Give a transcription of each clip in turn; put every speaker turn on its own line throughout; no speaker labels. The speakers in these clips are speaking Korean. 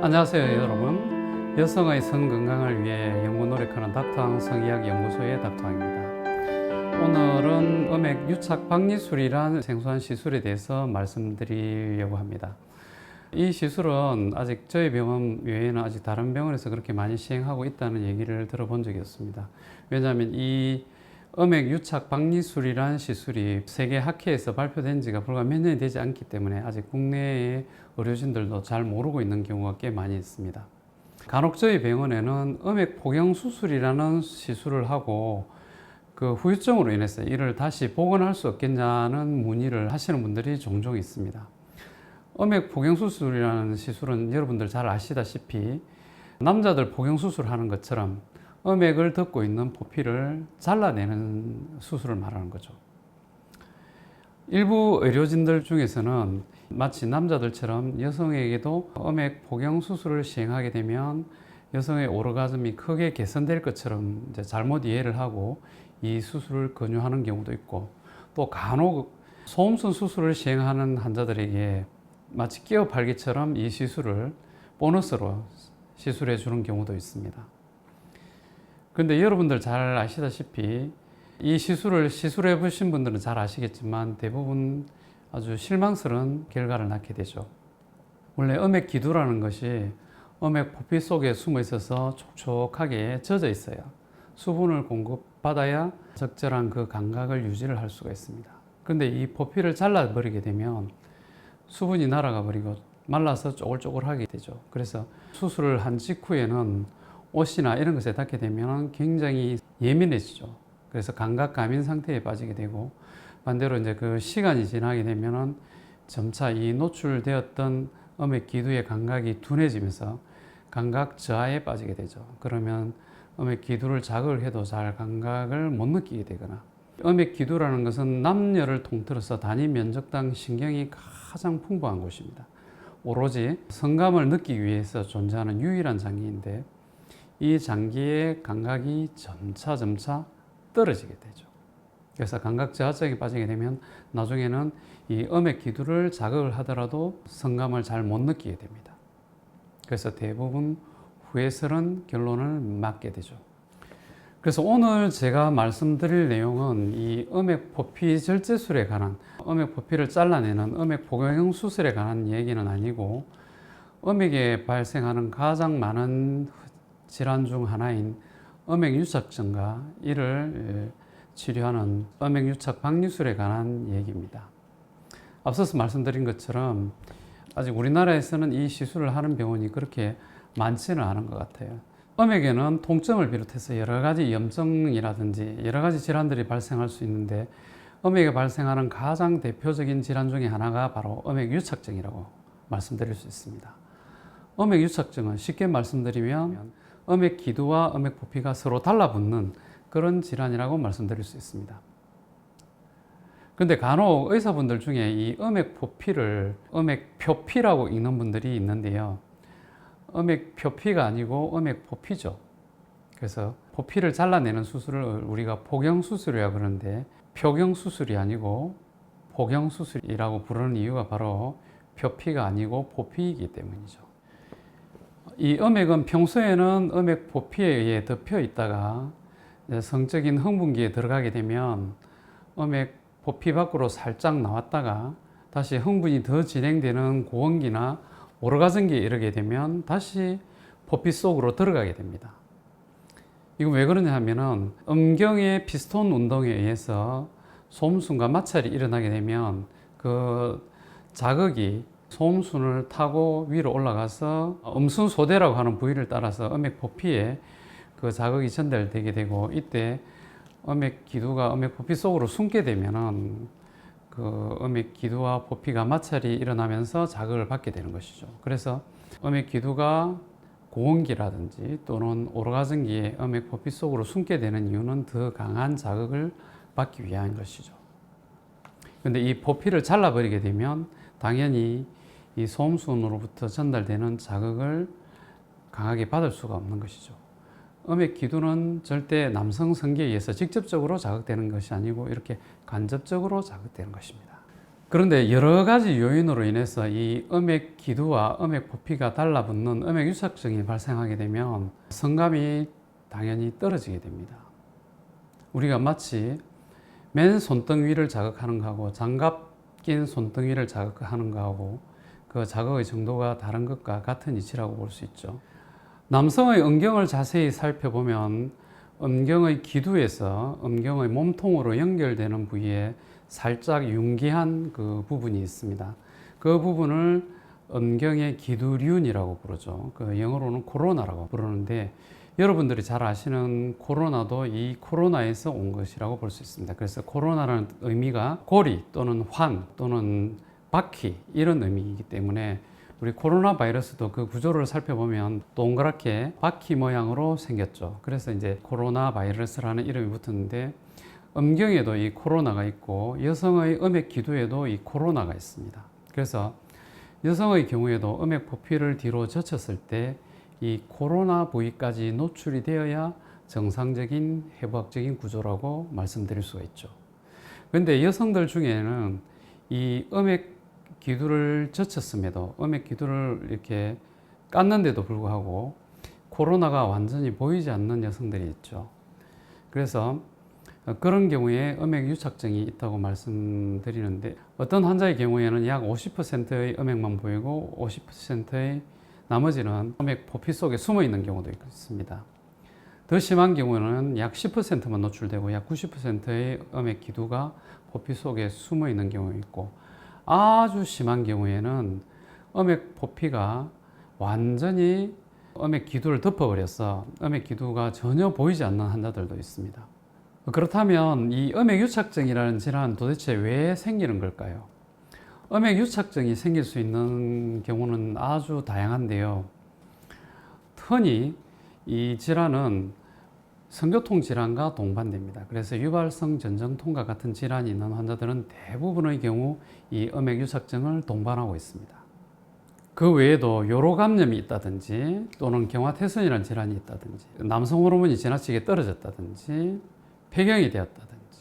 안녕하세요 여러분. 여성의 성 건강을 위해 연구 노력하는 닥터항 성의학 연구소의 닥터항입니다. 오늘은 음액 유착 박리술이란 생소한 시술에 대해서 말씀드리려고 합니다. 이 시술은 아직 저희 병원 외에는 아직 다른 병원에서 그렇게 많이 시행하고 있다는 얘기를 들어본 적이 없습니다. 왜냐하면 이 음액 유착 박리술이란 시술이 세계 학회에서 발표된 지가 불과 몇 년이 되지 않기 때문에 아직 국내의 의료진들도 잘 모르고 있는 경우가 꽤 많이 있습니다. 간혹 저희 병원에는 음액 포경 수술이라는 시술을 하고 그 후유증으로 인해서 이를 다시 복원할 수 없겠냐는 문의를 하시는 분들이 종종 있습니다. 음액 포경 수술이라는 시술은 여러분들 잘 아시다시피 남자들 포경 수술하는 것처럼 음액을 덮고 있는 포피를 잘라내는 수술을 말하는 거죠. 일부 의료진들 중에서는 마치 남자들처럼 여성에게도 음액 포경 수술을 시행하게 되면 여성의 오르가즘이 크게 개선될 것처럼 잘못 이해를 하고 이 수술을 권유하는 경우도 있고 또 간혹 소음순 수술을 시행하는 환자들에게 마치 끼어 팔기처럼 이 시술을 보너스로 시술해 주는 경우도 있습니다. 근데 여러분들 잘 아시다시피 이 시술을 시술해 보신 분들은 잘 아시겠지만 대부분 아주 실망스러운 결과를 낳게 되죠. 원래 음액 기두라는 것이 음액 포피 속에 숨어 있어서 촉촉하게 젖어 있어요. 수분을 공급받아야 적절한 그 감각을 유지를 할 수가 있습니다. 근데 이 포피를 잘라버리게 되면 수분이 날아가 버리고 말라서 쪼글쪼글하게 되죠. 그래서 수술을 한 직후에는 옷이나 이런 것에 닿게 되면 굉장히 예민해지죠. 그래서 감각 감인 상태에 빠지게 되고 반대로 이제 그 시간이 지나게 되면은 점차 이 노출되었던 음의 기두의 감각이 둔해지면서 감각 저하에 빠지게 되죠. 그러면 음의 기두를 자극을 해도 잘 감각을 못 느끼게 되거나 음의 기두라는 것은 남녀를 통틀어서 단위 면적당 신경이 가장 풍부한 곳입니다. 오로지 성감을 느끼기 위해서 존재하는 유일한 장기인데 이 장기의 감각이 점차 점차 떨어지게 되죠. 그래서 감각 저하증에 빠지게 되면 나중에는 이 음의 기두를 자극을 하더라도 성감을 잘 못 느끼게 됩니다. 그래서 대부분 후회스런 결론을 맞게 되죠. 그래서 오늘 제가 말씀드릴 내용은 이 음액 포피 절제술에 관한 음액 포피를 잘라내는 음액 복용 수술에 관한 얘기는 아니고 음액에 발생하는 가장 많은 질환 중 하나인 음액 유착증과 이를 치료하는 음액 유착 박리술에 관한 얘기입니다. 앞서서 말씀드린 것처럼 아직 우리나라에서는 이 시술을 하는 병원이 그렇게 많지는 않은 것 같아요. 음액에는 통증을 비롯해서 여러 가지 염증이라든지 여러 가지 질환들이 발생할 수 있는데 음액에 발생하는 가장 대표적인 질환 중에 하나가 바로 음액 유착증이라고 말씀드릴 수 있습니다. 음액 유착증은 쉽게 말씀드리면 음액 기두와 음액 부피가 서로 달라붙는 그런 질환이라고 말씀드릴 수 있습니다. 근데 간혹 의사분들 중에 이 음액 포피를 음액 표피라고 읽는 분들이 있는데요. 음액 표피가 아니고 음액 포피죠. 그래서 포피를 잘라내는 수술을 우리가 포경 수술이라고 그러는데 표경 수술이 아니고 포경 수술이라고 부르는 이유가 바로 표피가 아니고 포피이기 때문이죠. 이 음액은 평소에는 음액 포피에 의해 덮여 있다가 성적인 흥분기에 들어가게 되면 음액 포피 밖으로 살짝 나왔다가 다시 흥분이 더 진행되는 고원기나 오르가즘기에 이르게 되면 다시 포피 속으로 들어가게 됩니다. 이건 왜 그러냐 하면은 음경의 피스톤 운동에 의해서 소음순과 마찰이 일어나게 되면 그 자극이 소음순을 타고 위로 올라가서 음순 소대라고 하는 부위를 따라서 음액 포피에 그 자극이 전달되게 되고 이때 음액 기두가 음액 포피 속으로 숨게 되면은 그 음액 기두와 포피가 마찰이 일어나면서 자극을 받게 되는 것이죠. 그래서 음액 기두가 고온기라든지 또는 오르가즘기에 음액 포피 속으로 숨게 되는 이유는 더 강한 자극을 받기 위한 것이죠. 근데 이 포피를 잘라버리게 되면 당연히 이 소음순으로부터 전달되는 자극을 강하게 받을 수가 없는 것이죠. 음의 기두는 절대 남성 성기에 의해서 직접적으로 자극되는 것이 아니고 이렇게 간접적으로 자극되는 것입니다. 그런데 여러 가지 요인으로 인해서 이 음액 기두와 음액 부피가 달라붙는 음액 유착증이 발생하게 되면 성감이 당연히 떨어지게 됩니다. 우리가 마치 맨 손등 위를 자극하는 거하고 장갑 낀 손등 위를 자극하는 거하고 그 자극의 정도가 다른 것과 같은 이치라고 볼 수 있죠. 남성의 음경을 자세히 살펴보면 음경의 기두에서 음경의 몸통으로 연결되는 부위에 살짝 융기한 그 부분이 있습니다. 그 부분을 음경의 기두륜이라고 부르죠. 그 영어로는 코로나라고 부르는데 여러분들이 잘 아시는 코로나도 이 코로나에서 온 것이라고 볼 수 있습니다. 그래서 코로나라는 의미가 고리 또는 환 또는 바퀴 이런 의미이기 때문에 우리 코로나 바이러스도 그 구조를 살펴보면 동그랗게 바퀴 모양으로 생겼죠. 그래서 이제 코로나 바이러스라는 이름이 붙었는데 음경에도 이 코로나가 있고 여성의 음액 기두에도 이 코로나가 있습니다. 그래서 여성의 경우에도 음액 부피를 뒤로 젖혔을 때 이 코로나 부위까지 노출이 되어야 정상적인 해부학적인 구조라고 말씀드릴 수가 있죠. 그런데 여성들 중에는 이 음액 기두를 젖혔음에도 음액 기두를 이렇게 깠는데도 불구하고 코로나가 완전히 보이지 않는 여성들이 있죠. 그래서 그런 경우에 음액 유착증이 있다고 말씀드리는데 어떤 환자의 경우에는 약 50%의 음액만 보이고 50%의 나머지는 음액 포피 속에 숨어 있는 경우도 있습니다. 더 심한 경우는 약 10%만 노출되고 약 90%의 음액 기두가 포피 속에 숨어 있는 경우 있고 아주 심한 경우에는 음액 포피가 완전히 음액 기두를 덮어버려서 음액 기두가 전혀 보이지 않는 환자들도 있습니다. 그렇다면 이 음액 유착증이라는 질환 도대체 왜 생기는 걸까요? 음액 유착증이 생길 수 있는 경우는 아주 다양한데요. 흔히 이 질환은 성교통 질환과 동반됩니다. 그래서 유발성 전정통과 같은 질환이 있는 환자들은 대부분의 경우 이 음액 유착증을 동반하고 있습니다. 그 외에도 요로 감염이 있다든지 또는 경화태선이라는 질환이 있다든지 남성 호르몬이 지나치게 떨어졌다든지 폐경이 되었다든지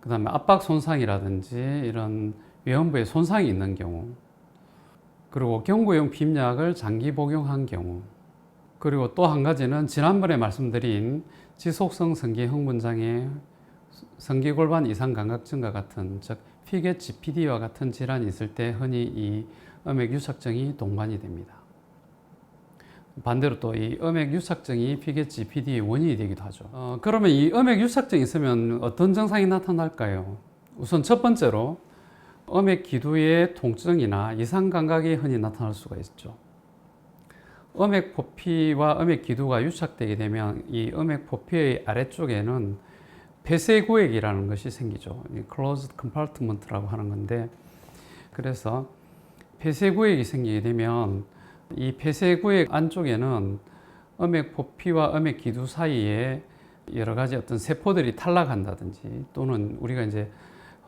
그 다음에 압박 손상이라든지 이런 외음부에 손상이 있는 경우 그리고 경구용 핍약을 장기 복용한 경우 그리고 또 한 가지는 지난번에 말씀드린 지속성 성기 흥분장애 성기골반 이상 감각증과 같은 즉 피겟 GPD와 같은 질환이 있을 때 흔히 이 음액 유착증이 동반이 됩니다. 반대로 또 이 음액 유착증이 피겟 GPD의 원인이 되기도 하죠. 어, 그러면 이 음액 유착증이 있으면 어떤 증상이 나타날까요? 우선 첫 번째로 음액 기두의 통증이나 이상 감각이 흔히 나타날 수가 있죠. 음액 포피와 음액 기두가 유착되게 되면 이 음액 포피의 아래쪽에는 폐쇄 구액이라는 것이 생기죠. closed compartment라고 하는 건데 그래서 폐쇄 구액이 생기게 되면 이 폐쇄 구액 안쪽에는 음액 포피와 음액 기두 사이에 여러 가지 어떤 세포들이 탈락한다든지 또는 우리가 이제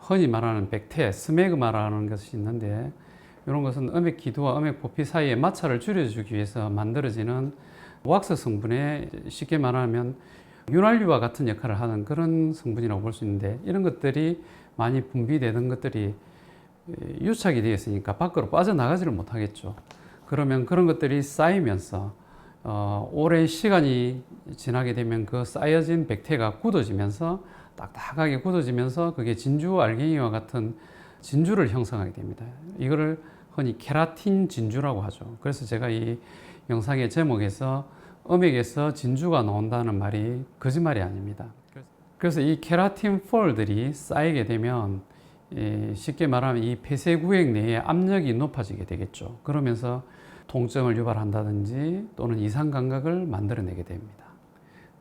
흔히 말하는 백태, 스메그마라는 것이 있는데 이런 것은 음액 기두와 음액 포피 사이의 마찰을 줄여주기 위해서 만들어지는 왁스 성분에 쉽게 말하면 윤활유와 같은 역할을 하는 그런 성분이라고 볼 수 있는데 이런 것들이 많이 분비되던 것들이 유착이 되었으니까 밖으로 빠져나가지를 못하겠죠. 그러면 그런 것들이 쌓이면서 어, 오랜 시간이 지나게 되면 그 쌓여진 백태가 굳어지면서 딱딱하게 굳어지면서 그게 진주 알갱이와 같은 진주를 형성하게 됩니다. 이거를 흔히 케라틴 진주라고 하죠. 그래서 제가 이 영상의 제목에서 음액에서 진주가 나온다는 말이 거짓말이 아닙니다. 그래서 이 케라틴 폴들이 쌓이게 되면 쉽게 말하면 이 폐쇄구획 내에 압력이 높아지게 되겠죠. 그러면서 통증을 유발한다든지 또는 이상 감각을 만들어내게 됩니다.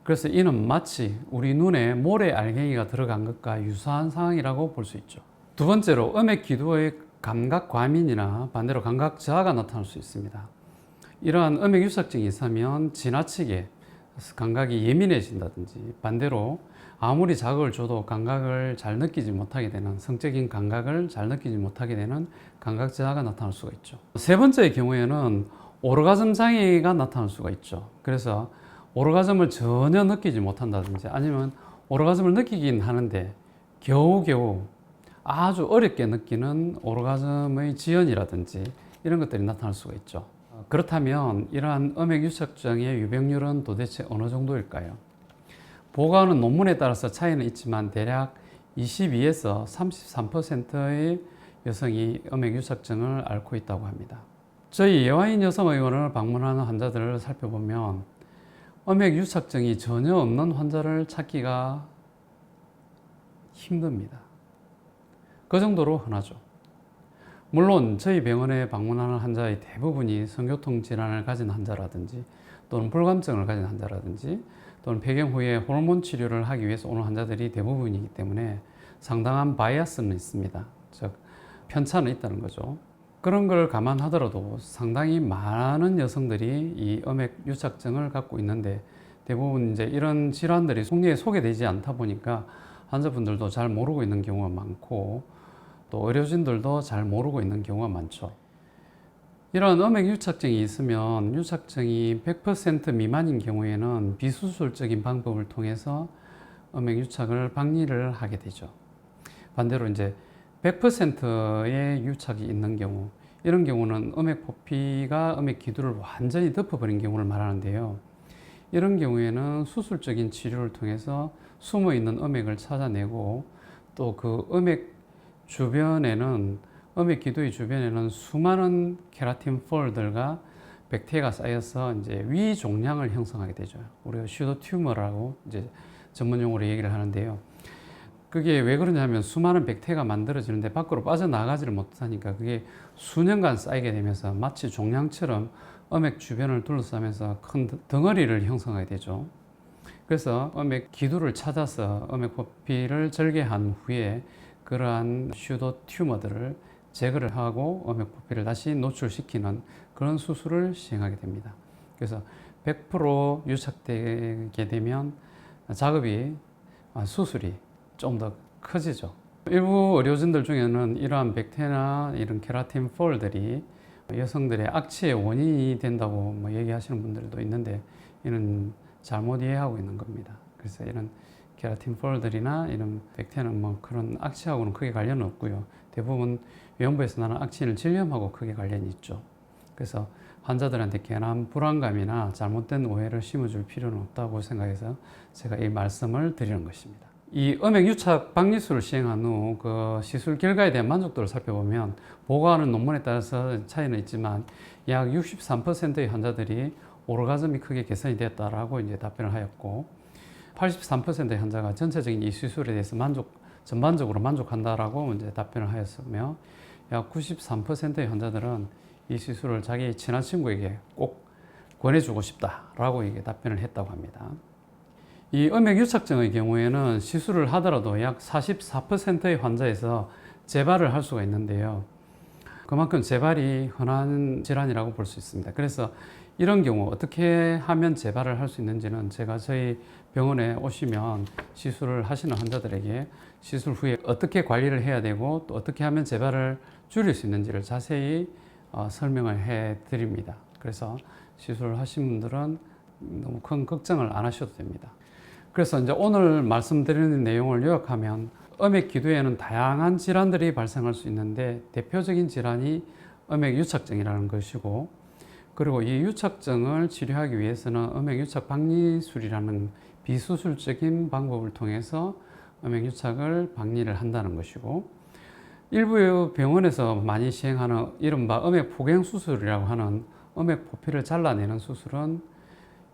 그래서 이는 마치 우리 눈에 모래 알갱이가 들어간 것과 유사한 상황이라고 볼 수 있죠. 두 번째로 음액 기두의 감각 과민이나 반대로 감각 저하가 나타날 수 있습니다. 이러한 음액 유착증이 있으면 지나치게 감각이 예민해진다든지 반대로 아무리 자극을 줘도 감각을 잘 느끼지 못하게 되는 성적인 감각을 잘 느끼지 못하게 되는 감각 저하가 나타날 수가 있죠. 세 번째의 경우에는 오르가즘 장애가 나타날 수가 있죠. 그래서 오르가즘을 전혀 느끼지 못한다든지 아니면 오르가즘을 느끼긴 하는데 겨우겨우 아주 어렵게 느끼는 오르가즘의 지연이라든지 이런 것들이 나타날 수가 있죠. 어, 그렇다면 이러한 음액 유착증의 유병률은 도대체 어느 정도일까요? 보고하는 논문에 따라서 차이는 있지만 대략 22에서 33%의 여성이 음액 유착증을 앓고 있다고 합니다. 저희 예화인 여성 의원을 방문하는 환자들을 살펴보면 음액 유착증이 전혀 없는 환자를 찾기가 힘듭니다. 그 정도로 흔하죠. 물론 저희 병원에 방문하는 환자의 대부분이 성교통 질환을 가진 환자라든지 또는 불감증을 가진 환자라든지 또는 폐경 후에 호르몬 치료를 하기 위해서 오는 환자들이 대부분이기 때문에 상당한 바이아스는 있습니다. 즉 편차는 있다는 거죠. 그런 걸 감안하더라도 상당히 많은 여성들이 이 음액 유착증을 갖고 있는데 대부분 이제 이런 질환들이 속리에 소개되지 않다 보니까 환자분들도 잘 모르고 있는 경우가 많고 또 의료진들도 잘 모르고 있는 경우가 많죠. 이런 음액 유착증이 있으면 유착증이 100% 미만인 경우에는 비수술적인 방법을 통해서 음액 유착을 방리를 하게 되죠. 반대로 이제 100%의 유착이 있는 경우 이런 경우는 음액 포피가 음액 기두를 완전히 덮어버린 경우를 말하는데요. 이런 경우에는 수술적인 치료를 통해서 숨어 있는 음액을 찾아내고 또 그 음액 주변에는 음액 기도의 주변에는 수많은 케라틴 폴들과 백태가 쌓여서 이제 위 종양을 형성하게 되죠. 우리가 슈도 튜머라고 이제 전문 용어로 얘기를 하는데요. 그게 왜 그러냐면 수많은 백태가 만들어지는데 밖으로 빠져나가지를 못하니까 그게 수년간 쌓이게 되면서 마치 종양처럼 음액 주변을 둘러싸면서 큰 덩어리를 형성하게 되죠. 그래서 음액 기두를 찾아서 음액 포피를 절개한 후에 그러한 슈도 튜머들을 제거를 하고 포피를 다시 노출시키는 그런 수술을 시행하게 됩니다. 그래서 100% 유착되게 되면 작업이 아, 수술이 좀 더 커지죠. 일부 의료진들 중에는 이러한 백태나 이런 케라틴 폴들이 여성들의 악취의 원인이 된다고 뭐 얘기하시는 분들도 있는데 이는 잘못 이해하고 있는 겁니다. 그래서 이런 케라틴 폴들이나 이런 백태는 뭐 그런 악취하고는 크게 관련은 없고요. 대부분 외연부에서 나는 악취는 질염하고 크게 관련이 있죠. 그래서 환자들한테 괜한 불안감이나 잘못된 오해를 심어줄 필요는 없다고 생각해서 제가 이 말씀을 드리는 것입니다. 이 음액 유착 방리술을 시행한 후 그 시술 결과에 대한 만족도를 살펴보면 보고하는 논문에 따라서 차이는 있지만 약 63%의 환자들이 오르가즘이 크게 개선이 됐다라고 이제 답변을 하였고 83%의 환자가 전체적인 이 시술에 대해서 만족 전반적으로 만족한다라고 이제 답변을 하였으며 약 93%의 환자들은 이 시술을 자기 친한 친구에게 꼭 권해주고 싶다라고 이게 답변을 했다고 합니다. 이 음액 유착증의 경우에는 시술을 하더라도 약 44%의 환자에서 재발을 할 수가 있는데요. 그만큼 재발이 흔한 질환이라고 볼 수 있습니다. 그래서 이런 경우 어떻게 하면 재발을 할 수 있는지는 제가 저희 병원에 오시면 시술을 하시는 환자들에게 시술 후에 어떻게 관리를 해야 되고 또 어떻게 하면 재발을 줄일 수 있는지를 자세히 어, 설명을 해 드립니다. 그래서 시술을 하신 분들은 너무 큰 걱정을 안 하셔도 됩니다. 그래서 이제 오늘 말씀드리는 내용을 요약하면 음액 기도에는 다양한 질환들이 발생할 수 있는데 대표적인 질환이 음액 유착증이라는 것이고 그리고 이 유착증을 치료하기 위해서는 음액 유착 방리술이라는 비수술적인 방법을 통해서 음액 유착을 방리를 한다는 것이고 일부 병원에서 많이 시행하는 이른바 음액 포경 수술이라고 하는 음액 포피를 잘라내는 수술은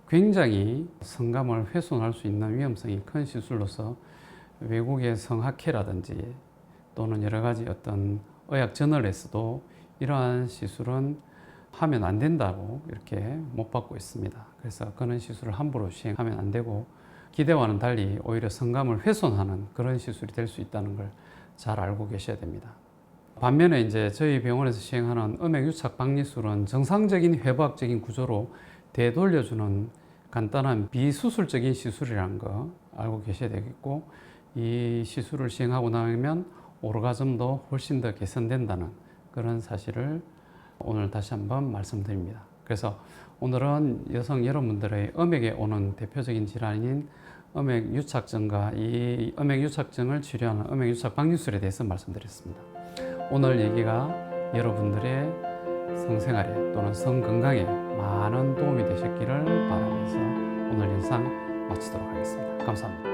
굉장히 성감을 훼손할 수 있는 위험성이 큰 시술로서 외국의 성학회라든지 또는 여러 가지 어떤 의학 저널에서도 이러한 시술은 하면 안 된다고 이렇게 못 받고 있습니다. 그래서 그런 시술을 함부로 시행하면 안 되고 기대와는 달리 오히려 성감을 훼손하는 그런 시술이 될 수 있다는 걸 잘 알고 계셔야 됩니다. 반면에 이제 저희 병원에서 시행하는 음액 유착 방리술은 정상적인 회복적인 구조로 되돌려주는 간단한 비수술적인 시술이라는 거 알고 계셔야 되겠고 이 시술을 시행하고 나면 오르가즘도 훨씬 더 개선된다는 그런 사실을 오늘 다시 한번 말씀드립니다. 그래서 오늘은 여성 여러분들의 음액에 오는 대표적인 질환인 음액 유착증과 이 음액 유착증을 치료하는 음액 유착 방류술에 대해서 말씀드렸습니다. 오늘 얘기가 여러분들의 성생활에 또는 성 건강에 많은 도움이 되셨기를 바라면서 오늘 영상 마치도록 하겠습니다. 감사합니다.